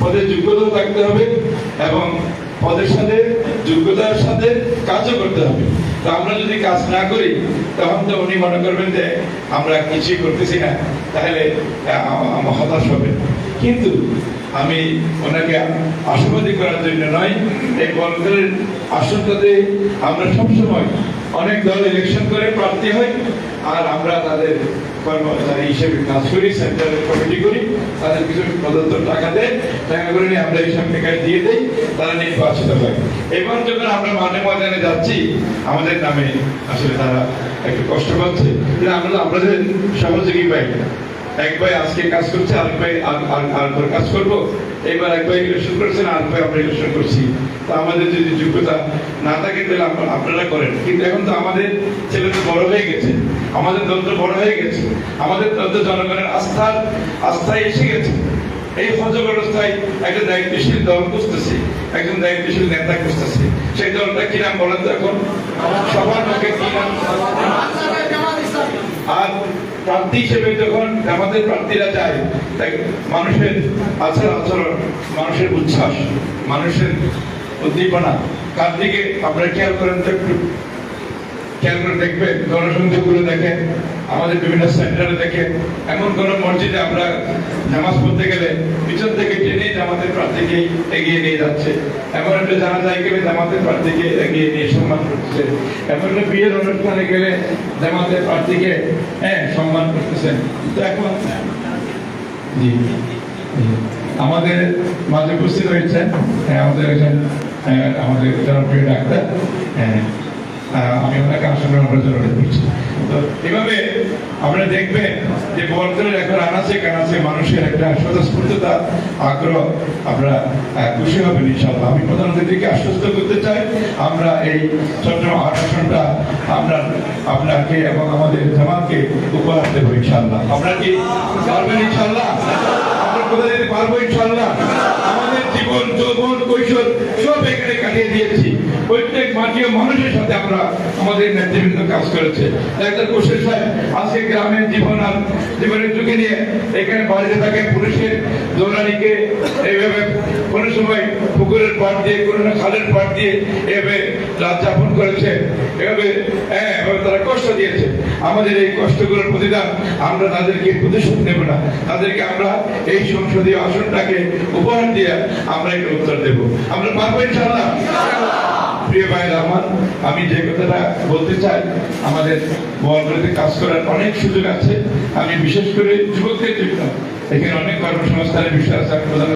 পদের যোগ্যতা থাকতে হবে এবং পদের সাথে যোগ্যতার সাথে কাজও করতে হবে। তো আমরা যদি কাজ না করি, তখন তো উনি মনে করবেন যে আমরা কিছুই করতেছি না, তাহলে হতাশ হবে কিন্তু আমি ওনাকে আশাবাদী করার জন্য নয়, এই বলকের আসনটাতে আমরা সবসময় অনেক দল ইলেকশন করে প্রার্থী হয় আর আমরা তাদের কর্মচারী হিসেবে কাজ করি সেন্টারের কমিটি করি, তাদের কিছু প্রদত্ত টাকা দেয়, টাকা করে নিয়ে আমরা এইসব টাকা দিয়ে দেই, তারা নির্বাচিত হয় এবার যখন আমরা মানে ময়দানে যাচ্ছি, আমাদের নামে আসলে তারা একটু কষ্ট পাচ্ছে আমরা আমাদের সহযোগী পাই না। এক ভাই আজকে কাজ করছে আর- আর- আরেকবার কাজ করব। ভাই ইলেকশন করছেন আমরা ইলেকশন করছি। তো আমাদের যদি যোগ্যতা না থাকে, তাহলে আপনারা করেন। কিন্তু এখন তো আমাদের বড় হয়ে গেছে। আমাদের বড় হয়ে গেছে। আমাদের জনগণের আস্থার আস্থায় এসে গেছে। এই হজ ব্যবস্থায় একটা দায়িত্বশীল দল খুঁজতেছে, একজন দায়িত্বশীল নেতা খুঁজতেছে। সেই দলটা কি নাম বলেন তো এখন? সবার মুখে আর প্রার্থী হিসেবে যখন আমাদের প্রার্থীরা চায়, তাই মানুষের আচার আচরণ, মানুষের উচ্ছ্বাস, মানুষের উদ্দীপনা। তার দিকে আপনারা খেয়াল করেন তো একটু? খেয়াল করে দেখবেন জনসংখ্যাগুলো গুলো দেখেন, আমাদের বিভিন্ন সেন্টারে দেখেন। এমন কোনো মসজিদে আমরা নামাজ পড়তে গেলে পিছন থেকে প্রার্থীকে এগিয়ে নিয়ে যাচ্ছে। এমন একটা জামাতের প্রার্থীকে এগিয়ে নিয়ে সম্মান করতেছে। এমন একটা বিয়ের অনুষ্ঠানে গেলে জামাতের প্রার্থীকে হ্যাঁ সম্মান করতেছেন। তো এখন জি। আমাদের মাঝে উপস্থিত হয়েছেন হ্যাঁ, আমাদের হ্যাঁ, আমাদের জনপ্রিয় ডাক্তার হ্যাঁ, আমি আপনাকে আসলে অনুরোধ অনুরোধ করছি। তো এভাবে আমরা দেখবেন যে বর্তমানে এখন আনাচে কানাচে মানুষের একটা স্বতঃস্ফূর্ততা, আগ্রহ, আমরা খুশি হবেন ইনশাল্লাহ আমি প্রধান অতিথিকে আশ্বস্ত করতে চাই, আমরা এই চট্টগ্রাম আসনটা আমরা আপনাকে এবং আমাদের জামাতকে উপহার দেবো ইনশাল্লাহ আমরা কি পারবেন ইনশাল্লাহ আমরা কোথায় পারব ইনশাল্লাহ কৈশোর সব এখানে কাটিয়ে দিয়েছি। প্রত্যেক মাটিও মানুষের সাথে আমরা আমাদের নেতৃবৃন্দ কাজ করেছে। ডাক্তার সাহেব, আজকে গ্রামের জীবন আর জীবনের যুগে নিয়ে এখানে বাড়িতে থাকে পুলিশের দৌড়ানিকে এইভাবে কোনো সময় পুকুরের দিয়ে, কোনো খালের পাড় দিয়ে এভাবে রাত যাপন করেছে। এভাবে হ্যাঁ তারা কষ্ট দিয়েছে। আমাদের এই কষ্টগুলোর প্রতিদান আমরা তাদেরকে প্রতিশোধ নেব না। তাদেরকে আমরা এই সংসদীয় আসনটাকে উপহার দিয়ে আমরা একটা উত্তর দেব। আমরা পারব ইনশাআল্লাহ? প্রিয় ভাই রহমান, আমি যে কথাটা বলতে চাই, আমাদের বলগুলোতে কাজ করার অনেক সুযোগ আছে। আমি বিশেষ করে যুবকদের জন্য এখানে অনেক কর্মসংস্থানের বিষয় আছে